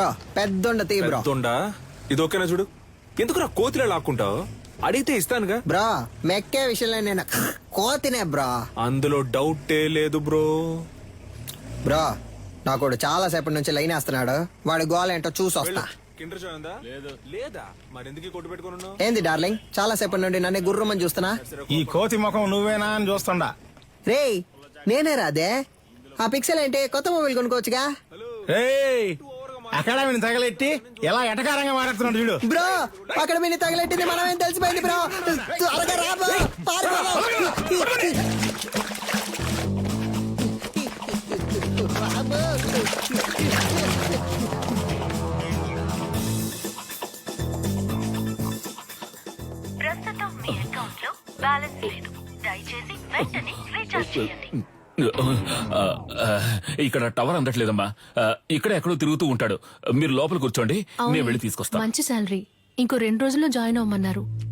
Bro పెద్ద తీ bro. పెద్దండా? ఇది ఓకేనా చూడు? ఎందుకు నా కోతిలో లాక్కుంటావు? అడిగితే ఇస్తానుగా. బ్రో మెక్కే విషయంలో నేను కోతినే బ్రో. అందులో డౌటే లేదు బ్రో. బ్రో నాకు చాలా సేపటి నుంచి లైన్ వేస్తున్నాడు. వాడి గోల్ ఏంటో చూసి వస్తా. కిండర్ జాయ్ ఉందా? లేదు. లేదా? మరి ఎందుకు కొట్టు పెట్టుకుని ఉన్నావు? ఏంది డార్లింగ్? చాలా సేపటి నుండి నన్ను గుర్రమని చూస్తున్నా? ఈ కోతి ముఖం నువ్వేనా అని చూస్తుండా? రేయ్ నేనే రాదే ఆ పిక్సెల్ ఏంటి? కొత్త మొబైల్ కొనుక్కోవచ్చుగా? ఏయ్ అకాడమీని తగలెట్టి ఎలా ఎటకారంగా మాట్లాడుతున్నాడు చూడు బ్రో అక్కడ మీరు తగలెట్టింది మనమేం తెలిసిపోయింది బ్రో త్వరగా రా బ్రో. ఇక్కడ టవర్ అందట్లేదమ్మా. ఆ, ఇక్కడ ఎక్కడో తిరుగుతూ ఉంటాడు. మీరు లోపల కూర్చోండి నేను వెళ్ళి తీసుకొస్తా. మంచి శాలరీ. ఇంకో రెండు రోజుల్లో జాయిన్ అవ్వమన్నారు.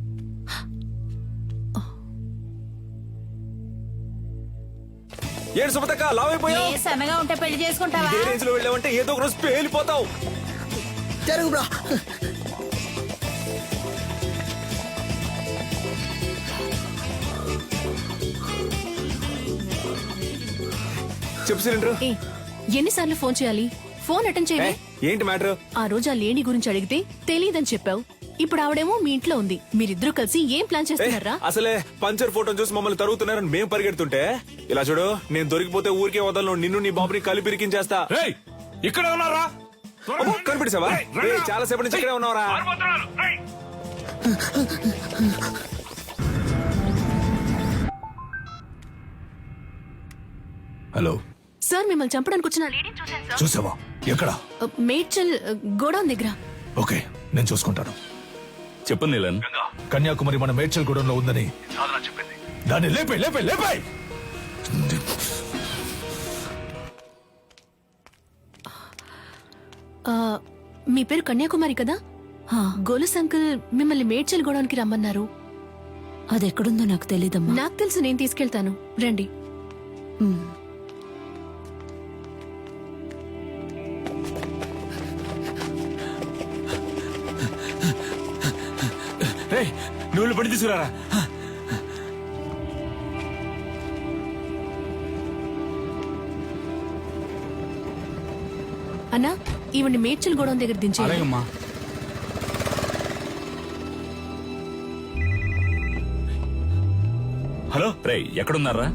ఏడు సుమతక్క లావ్ అయిపోయావు? ఏ సన్నగా ఉంటే పెళ్ళి చేసుకుంటావా? ఇదే రేంజ్లో వెళ్ళావంటే ఏదో ఒక రోజు పేలిపోతావు. జరుగు బ్రో. చెప్పు సిలిండర్. ఏ ఎన్నిసార్లు ఫోన్ చేయాలి? ఫోన్ అటెండ్ చేయవే? ఏంటి మ్యాటర్? ఆ రోజు ఆ లేడీ గురించి అడిగితే తెలియదని చెప్పావు. ఇప్పుడు ఆవిడేమో మీ ఇంట్లో ఉంది. మీరిద్దరూ కలిసి ఏం ప్లాన్ చేస్తున్నారా? అసలే పంచర్ ఫోటో చూసి మమ్మల్ని తరుగుతున్నారని మేము పరిగెడుతుంటే ఇలా చూడు నేను దొరికిపోతే ఊరికే వదలను నిన్ను నీ బాబుని కలిపి ఇరికించేస్తా రేయ్, ఇక్కడ ఉన్నారా అబ్బో, ఏయ్, చాలా సేపటి నుంచి ఇక్కడే ఉన్నావరా. హలో. సార్ మిమ్మల్ని చంపడానికి వచ్చిన లేడీ చూశాను సార్. చూసావా? ఎక్కడ? మేడ్చల్ గోడౌన్ దగ్గర. ఓకే నేను చూసుకుంటాను. చెప్పు నీలన్. కన్యాకుమారి మన మేడ్చల్ గూడెంలో ఉందని. చెప్పింది దాన్ని లేపే లేపే లేపే! ఆ, మీ పేరు కన్యాకుమారి కదా? గోలస్ అంకుల్ మిమ్మల్ని మేడ్చల్ గోడౌన్కి రమ్మన్నారు. అదెక్కడుందో నాకు తెలీదమ్మా. నాకు తెలుసు నేను తీసుకెళ్తాను. రండి. నువ్వు పడి తీసుకురారా? అన్నా ఈవిడ్ని మేడ్చల్ గోడౌన్ దగ్గర దించే అలాగమ్మా. హలో? రే ఎక్కడున్నారా?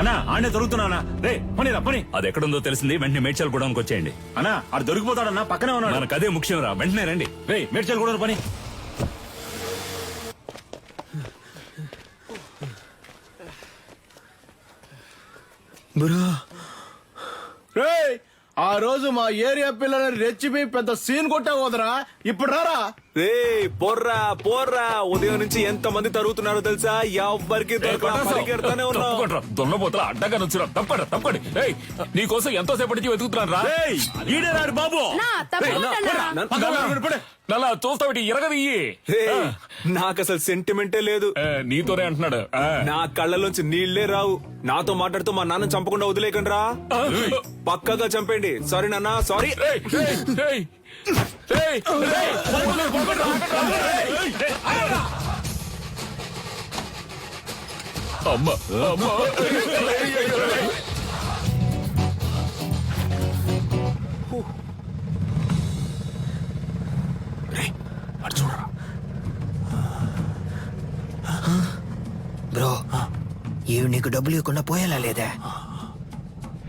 అన్నా ఆడే దొరుకుతున్నానా రే పని రా పని. అది ఎక్కడుందో తెలిసింది వెంటనే మేడ్చల్ గూడానికి వచ్చేయండి. అన్నా ఆడు దొరికిపోతాడన్నా పక్కనే ఉన్నాడు. మనకు అదే ముఖ్యం రా వెంటనే రండి. రే మేడ్చల్ కూడా పని. బ్రో. రేయ్ ఆ రోజు మా ఏరియా పిల్లని రెచ్చిపోయి పెద్ద సీన్ కొట్టా పోదరా ఇప్పుడు రారా. రే పోర్రా పోర్రా. ఉదయం నుంచి ఎంత మంది తరుగుతున్నారో తెలుసా? ఎవ్వరికి పరిగెడతానే ఉన్నావు. దొన్నపోతల అడ్డగా నుంచురా తప్పకుండా తప్పండి ఏయ్ నీ కోసం ఎంతో సేపటి నుంచి వెతుకుతున్నాను రా. రేయ్ ఈడే రాడు బాబు. నల్లా చూస్తావిటి ఇరగదియ్యి నాకు అసలు సెంటిమెంటే లేదు. నీతోనే అంటున్నాడు. నా కళ్ళలోంచి నీళ్ళే రావు. నాతో మాట్లాడుతూ మా నాన్న చంపకుండా వదిలేకండి రా. పక్కగా చంపండి సారీ నాన్న సారీ ఏయ్, ఏయ్, నీకు డబ్బులు ఇవ్వకుండా పోయేలా లేదే?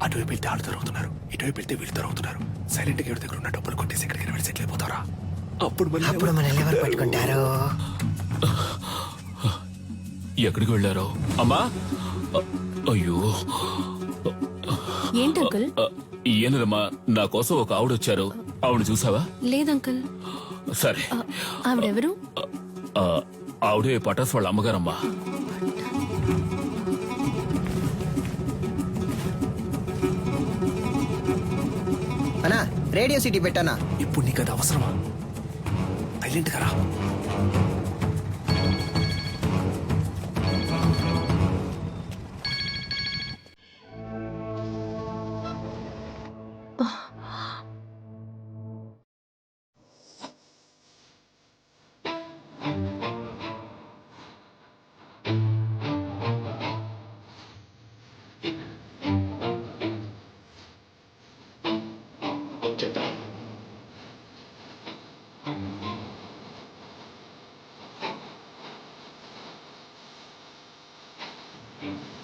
అటువైపు వెళ్తే ఆడు తరుగుతున్నారు ఇటువైపు వెళ్తే వీళ్ళు తరుగుతున్నారు సైలెంట్గా దగ్గర ఉన్న డబ్బులు కొట్టేసి ఎక్కడికి వెళ్ళి సెటిల్ అయిపోతారా? అప్పుడు మళ్ళీ అప్పుడు మన ఎవరు పట్టుకుంటారు? ఎక్కడికి వెళ్ళారో? అమ్మా! అయ్యో! ఏంటి అంకుల్? అ, ఏనదమ్మా నా కోసం ఒక ఆవిడ వచ్చారు. ఆవిడ చూసావా? లేదు అంకుల్. సరే. ఆవిడెవరు? ఆ, ఆవిడే పటాస్ వాళ్ళ అమ్మగారమ్మా. రేడియో సిటీ పెట్టానా? ఇప్పుడు నీకు అది అవసరమా? సైలెంట్గా రా. working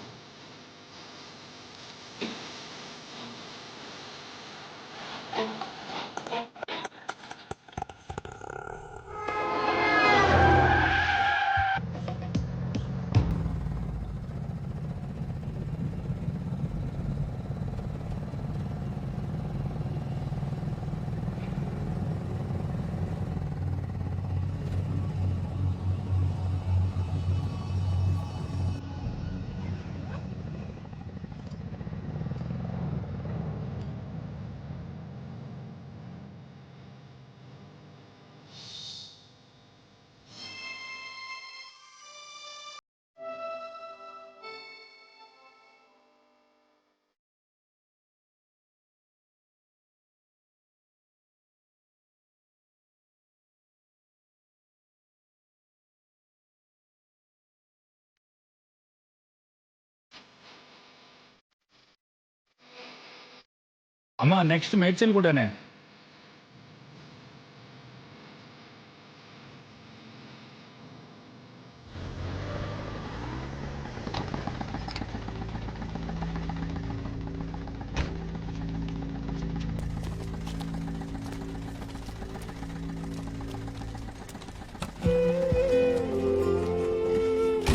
అమ్మా నెక్స్ట్ మెడిసిన్ కూడానే.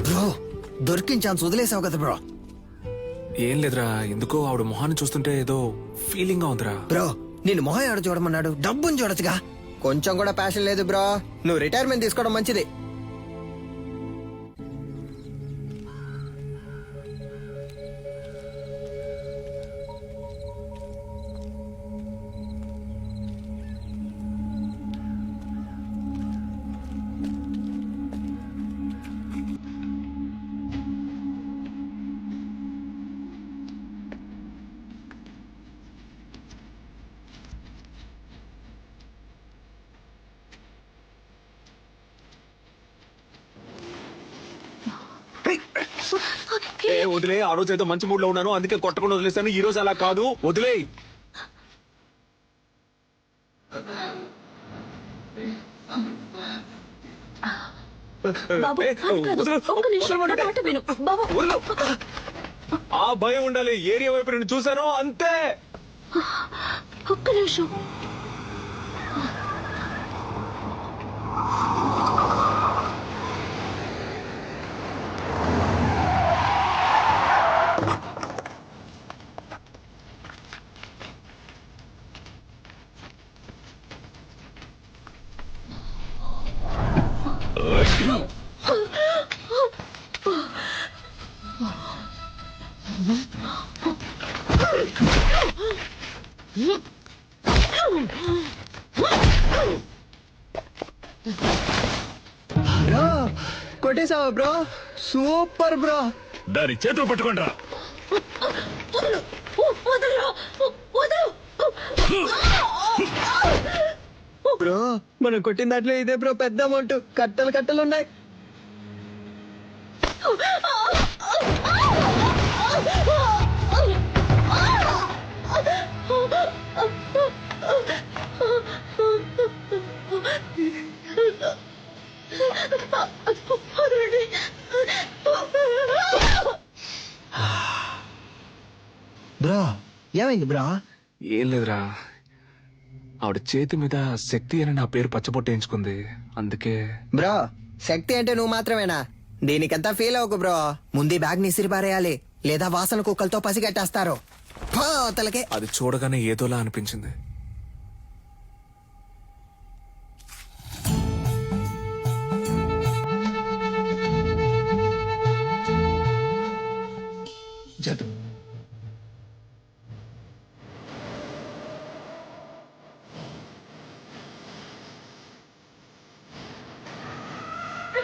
బ్రో దొరికిన ఛాన్స్ వదిలేసావు కదా బ్రో. ఏం లేదురా ఎందుకో ఆవిడ మొహాన్ని చూస్తుంటే ఏదో ఫీలింగ్గా ఉందిరా. బ్రో నేను మొహం ఆడ చూడమన్నాడు? డబ్బుని చూడొచ్చుగా. కొంచెం కూడా ప్యాషన్ లేదు బ్రో. నువ్వు రిటైర్మెంట్ తీసుకోవడం మంచిది. ఏ వదిలే ఆ రోజు ఏదో మంచి మూడ్లో ఉన్నాను అందుకే కొట్టకుండా వదిలేస్తాను ఈ రోజు అలా కాదు. వదిలే. బాబు ఏ, కాదు, కాదు. వదలు. ఒక్క నిమిషం నా మాట విను. బాబు. వదలు. ఆ భయం ఉండాలి. ఏరియా వైపు నేను చూసాను అంతే. ఒక్క నిమిషం. బ్రో సూపర్ బ్రో దాని చేతులు వదలు వదలు బ్రో మనం కొట్టిన దాంట్లో ఇదే బ్రో పెద్ద అమౌంట్ కట్టలు కట్టలు ఉన్నాయి బ్రో ఏమైంది బ్రో? ఏం లేదురా. ఆవిడ చేతి మీద శక్తి అని నా పేరు పచ్చబొట్టేయించుకుంది అందుకే బ్రో శక్తి అంటే నువ్వు మాత్రమేనా? దీనికంతా ఫీల్ అవ్వకు బ్రో. ముందు బ్యాగ్ని ఇసిరిపారేయాలి లేదా వాసన కుక్కలతో పసిగట్టేస్తారు. అది చూడగానే ఏదోలా అనిపించింది.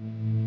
you